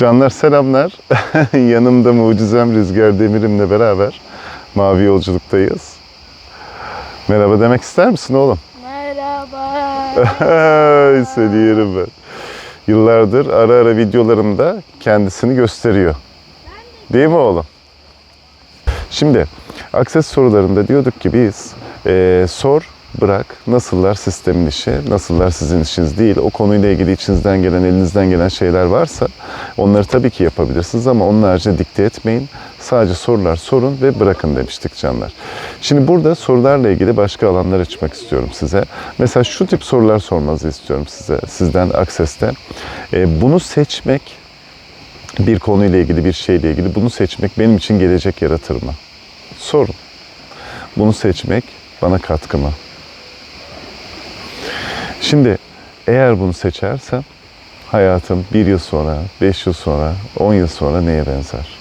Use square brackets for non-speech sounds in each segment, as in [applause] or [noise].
Canlar selamlar. [laughs] Yanımda mucizem Rüzgar Demir'imle beraber mavi yolculuktayız. Merhaba demek ister misin oğlum? Merhaba. [laughs] Seni yerim ben. Yıllardır ara ara videolarımda kendisini gösteriyor. Değil mi oğlum? Şimdi akses sorularında diyorduk ki biz eee, sor, bırak, nasıllar sistemin işi, nasıllar sizin işiniz değil. O konuyla ilgili içinizden gelen, elinizden gelen şeyler varsa onları tabii ki yapabilirsiniz ama onun haricinde dikte etmeyin. Sadece sorular sorun ve bırakın demiştik canlar. Şimdi burada sorularla ilgili başka alanlar açmak istiyorum size. Mesela şu tip sorular sormanızı istiyorum size, sizden Akses'te. Ee, bunu seçmek, bir konuyla ilgili, bir şeyle ilgili bunu seçmek benim için gelecek yaratır mı? Sorun. Bunu seçmek bana katkı mı? Şimdi eğer bunu seçersem hayatım bir yıl sonra, beş yıl sonra, on yıl sonra neye benzer?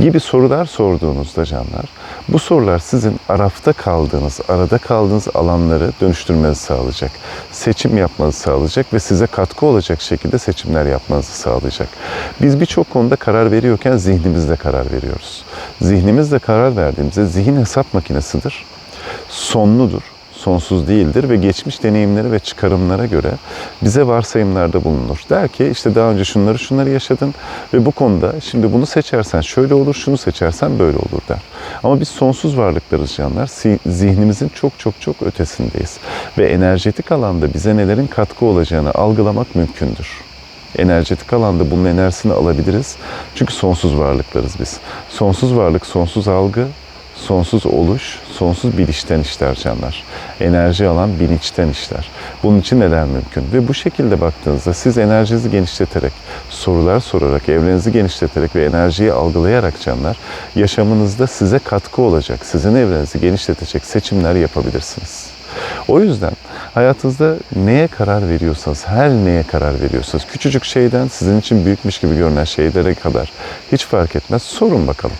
gibi sorular sorduğunuzda canlar, bu sorular sizin arafta kaldığınız, arada kaldığınız alanları dönüştürmenizi sağlayacak. Seçim yapmanızı sağlayacak ve size katkı olacak şekilde seçimler yapmanızı sağlayacak. Biz birçok konuda karar veriyorken zihnimizle karar veriyoruz. Zihnimizle karar verdiğimizde zihin hesap makinesidir. Sonludur sonsuz değildir ve geçmiş deneyimleri ve çıkarımlara göre bize varsayımlarda bulunur. Der ki işte daha önce şunları şunları yaşadın ve bu konuda şimdi bunu seçersen şöyle olur, şunu seçersen böyle olur der. Ama biz sonsuz varlıklarız canlar. Zihnimizin çok çok çok ötesindeyiz. Ve enerjetik alanda bize nelerin katkı olacağını algılamak mümkündür enerjetik alanda bunun enerjisini alabiliriz. Çünkü sonsuz varlıklarız biz. Sonsuz varlık, sonsuz algı, sonsuz oluş, sonsuz bilişten işler canlar. Enerji alan bilinçten işler. Bunun için neler mümkün? Ve bu şekilde baktığınızda siz enerjinizi genişleterek, sorular sorarak, evrenizi genişleterek ve enerjiyi algılayarak canlar, yaşamınızda size katkı olacak, sizin evrenizi genişletecek seçimler yapabilirsiniz. O yüzden hayatınızda neye karar veriyorsanız, her neye karar veriyorsanız, küçücük şeyden sizin için büyükmüş gibi görünen şeylere kadar hiç fark etmez. Sorun bakalım.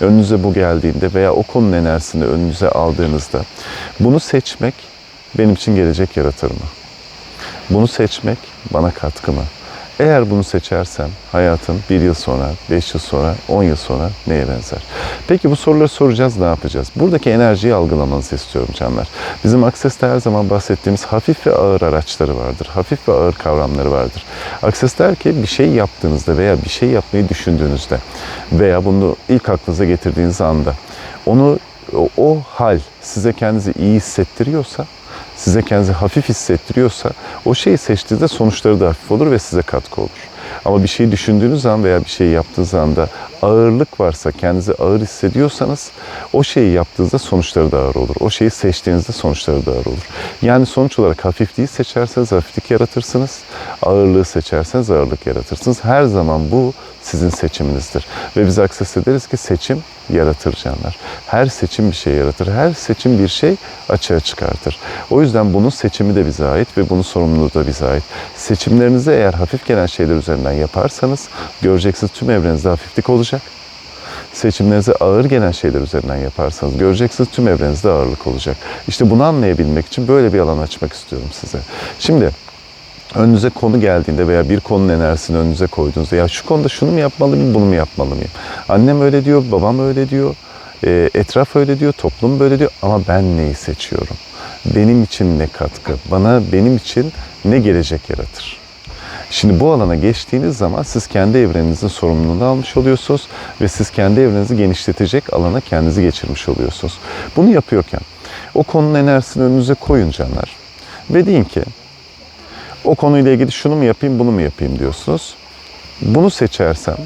Önünüze bu geldiğinde veya o konunun enerjisini önünüze aldığınızda bunu seçmek benim için gelecek yaratır mı? Bunu seçmek bana katkı mı? Eğer bunu seçersem hayatım bir yıl sonra, beş yıl sonra, on yıl sonra neye benzer? Peki bu soruları soracağız, ne yapacağız? Buradaki enerjiyi algılamanızı istiyorum canlar. Bizim Akses'te her zaman bahsettiğimiz hafif ve ağır araçları vardır. Hafif ve ağır kavramları vardır. Akses der ki bir şey yaptığınızda veya bir şey yapmayı düşündüğünüzde veya bunu ilk aklınıza getirdiğiniz anda onu o, hal size kendinizi iyi hissettiriyorsa size kendinizi hafif hissettiriyorsa o şeyi seçtiğinizde sonuçları da hafif olur ve size katkı olur. Ama bir şeyi düşündüğünüz an veya bir şeyi yaptığınız anda ağırlık varsa, kendinizi ağır hissediyorsanız o şeyi yaptığınızda sonuçları da ağır olur. O şeyi seçtiğinizde sonuçları da ağır olur. Yani sonuç olarak hafifliği seçerseniz hafiflik yaratırsınız. Ağırlığı seçerseniz ağırlık yaratırsınız. Her zaman bu sizin seçiminizdir. Ve biz akses ederiz ki seçim yaratır canlar. Her seçim bir şey yaratır. Her seçim bir şey açığa çıkartır. O yüzden bunun seçimi de bize ait ve bunun sorumluluğu da bize ait. Seçimlerinizi eğer hafif gelen şeyler üzerinden yaparsanız göreceksiniz tüm evrenizde hafiflik olacak. Seçimlerinizi ağır gelen şeyler üzerinden yaparsanız göreceksiniz tüm evrenizde ağırlık olacak. İşte bunu anlayabilmek için böyle bir alan açmak istiyorum size. Şimdi önünüze konu geldiğinde veya bir konunun enerjisini önünüze koyduğunuzda ya şu konuda şunu mu yapmalı mıyım, bunu mu yapmalı mıyım? Annem öyle diyor, babam öyle diyor, e, etraf öyle diyor, toplum böyle diyor ama ben neyi seçiyorum? Benim için ne katkı, bana benim için ne gelecek yaratır? Şimdi bu alana geçtiğiniz zaman siz kendi evreninizin sorumluluğunu almış oluyorsunuz ve siz kendi evrenizi genişletecek alana kendinizi geçirmiş oluyorsunuz. Bunu yapıyorken o konunun enerjisini önünüze koyun canlar ve deyin ki o konuyla ilgili şunu mu yapayım, bunu mu yapayım diyorsunuz. Bunu seçersem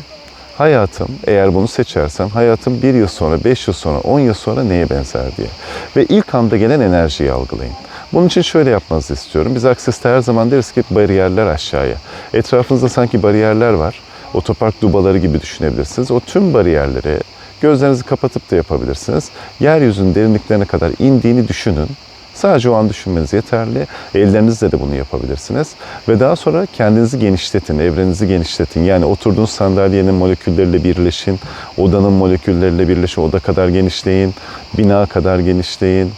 hayatım, eğer bunu seçersem hayatım bir yıl sonra, beş yıl sonra, on yıl sonra neye benzer diye. Ve ilk anda gelen enerjiyi algılayın. Bunun için şöyle yapmanızı istiyorum. Biz Akses'te her zaman deriz ki bariyerler aşağıya. Etrafınızda sanki bariyerler var. Otopark dubaları gibi düşünebilirsiniz. O tüm bariyerleri gözlerinizi kapatıp da yapabilirsiniz. Yeryüzünün derinliklerine kadar indiğini düşünün. Sadece o an düşünmeniz yeterli. Ellerinizle de bunu yapabilirsiniz. Ve daha sonra kendinizi genişletin, evrenizi genişletin. Yani oturduğunuz sandalyenin molekülleriyle birleşin, odanın molekülleriyle birleşin, oda kadar genişleyin, bina kadar genişleyin,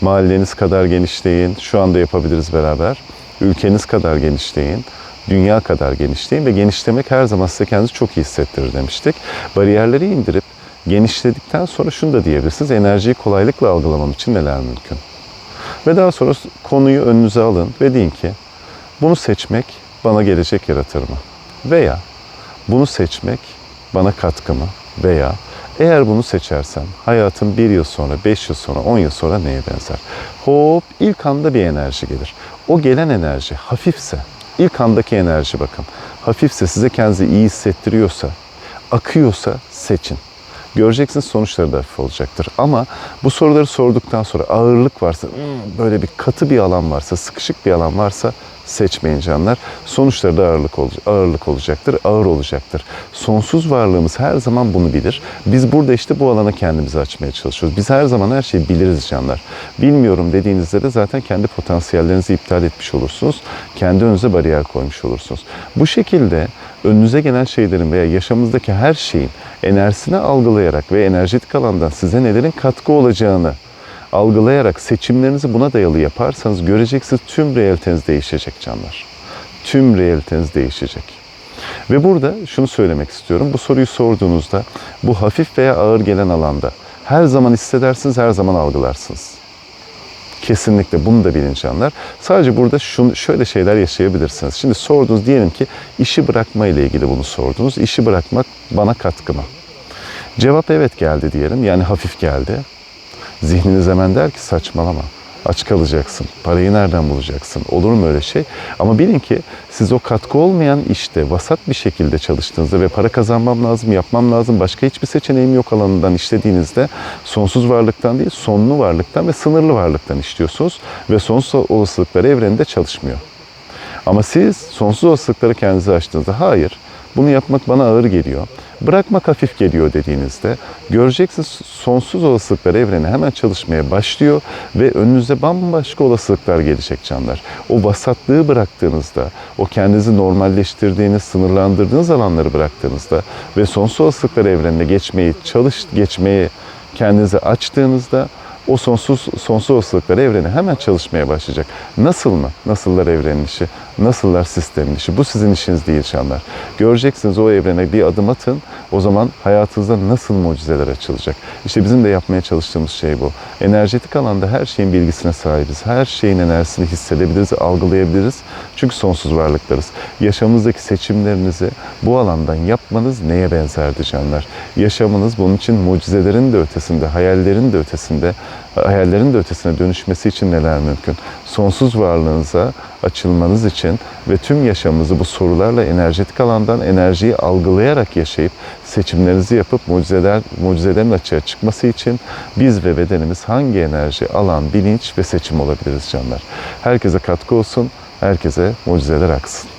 mahalleniz kadar genişleyin. Şu anda yapabiliriz beraber. Ülkeniz kadar genişleyin. Dünya kadar genişleyin ve genişlemek her zaman size kendinizi çok iyi hissettirir demiştik. Bariyerleri indirip genişledikten sonra şunu da diyebilirsiniz. Enerjiyi kolaylıkla algılamam için neler mümkün? Ve daha sonra konuyu önünüze alın ve deyin ki bunu seçmek bana gelecek yaratır mı? Veya bunu seçmek bana katkı mı? Veya eğer bunu seçersem hayatım bir yıl sonra, beş yıl sonra, on yıl sonra neye benzer? Hop ilk anda bir enerji gelir. O gelen enerji hafifse, ilk andaki enerji bakın. Hafifse size kendinizi iyi hissettiriyorsa, akıyorsa seçin. Göreceksiniz sonuçları da hafif olacaktır. Ama bu soruları sorduktan sonra ağırlık varsa, "Hmm, böyle bir katı bir alan varsa, sıkışık bir alan varsa seçmeyin canlar. Sonuçları da ağırlık, ol- ağırlık olacaktır, ağır olacaktır. Sonsuz varlığımız her zaman bunu bilir. Biz burada işte bu alana kendimizi açmaya çalışıyoruz. Biz her zaman her şeyi biliriz canlar. Bilmiyorum dediğinizde de zaten kendi potansiyellerinizi iptal etmiş olursunuz. Kendi önünüze bariyer koymuş olursunuz. Bu şekilde önünüze gelen şeylerin veya yaşamınızdaki her şeyin enerjisini algılayarak ve enerjetik alandan size nelerin katkı olacağını algılayarak seçimlerinizi buna dayalı yaparsanız göreceksiniz tüm realiteniz değişecek canlar. Tüm realiteniz değişecek. Ve burada şunu söylemek istiyorum. Bu soruyu sorduğunuzda bu hafif veya ağır gelen alanda her zaman hissedersiniz, her zaman algılarsınız. Kesinlikle bunu da bilin canlar. Sadece burada şunu, şöyle şeyler yaşayabilirsiniz. Şimdi sordunuz diyelim ki işi bırakma ile ilgili bunu sordunuz. İşi bırakmak bana katkı mı? Cevap evet geldi diyelim. Yani hafif geldi. Zihniniz hemen der ki saçmalama. Aç kalacaksın. Parayı nereden bulacaksın? Olur mu öyle şey? Ama bilin ki siz o katkı olmayan işte vasat bir şekilde çalıştığınızda ve para kazanmam lazım, yapmam lazım, başka hiçbir seçeneğim yok alanından işlediğinizde sonsuz varlıktan değil, sonlu varlıktan ve sınırlı varlıktan işliyorsunuz ve sonsuz olasılıklar evreninde çalışmıyor. Ama siz sonsuz olasılıkları kendinize açtığınızda hayır bunu yapmak bana ağır geliyor. Bırakmak hafif geliyor dediğinizde göreceksiniz sonsuz olasılıklar evreni hemen çalışmaya başlıyor ve önünüze bambaşka olasılıklar gelecek canlar. O vasatlığı bıraktığınızda, o kendinizi normalleştirdiğiniz, sınırlandırdığınız alanları bıraktığınızda ve sonsuz olasılıklar evrenine geçmeyi çalış, geçmeyi kendinize açtığınızda o sonsuz sonsuz olasılıklar evreni hemen çalışmaya başlayacak. Nasıl mı? Nasıllar evrenin işi? Nasıllar sistemin işi? Bu sizin işiniz değil canlar. Göreceksiniz o evrene bir adım atın. O zaman hayatınızda nasıl mucizeler açılacak? İşte bizim de yapmaya çalıştığımız şey bu. Enerjetik alanda her şeyin bilgisine sahibiz. Her şeyin enerjisini hissedebiliriz, algılayabiliriz. Çünkü sonsuz varlıklarız. Yaşamınızdaki seçimlerinizi bu alandan yapmanız neye benzerdi canlar? Yaşamınız bunun için mucizelerin de ötesinde, hayallerin de ötesinde, hayallerin de ötesine dönüşmesi için neler mümkün? Sonsuz varlığınıza açılmanız için ve tüm yaşamınızı bu sorularla enerjetik alandan enerjiyi algılayarak yaşayıp seçimlerinizi yapıp mucizeler, mucizelerin açığa çıkması için biz ve bedenimiz hangi enerji, alan, bilinç ve seçim olabiliriz canlar. Herkese katkı olsun, herkese mucizeler aksın.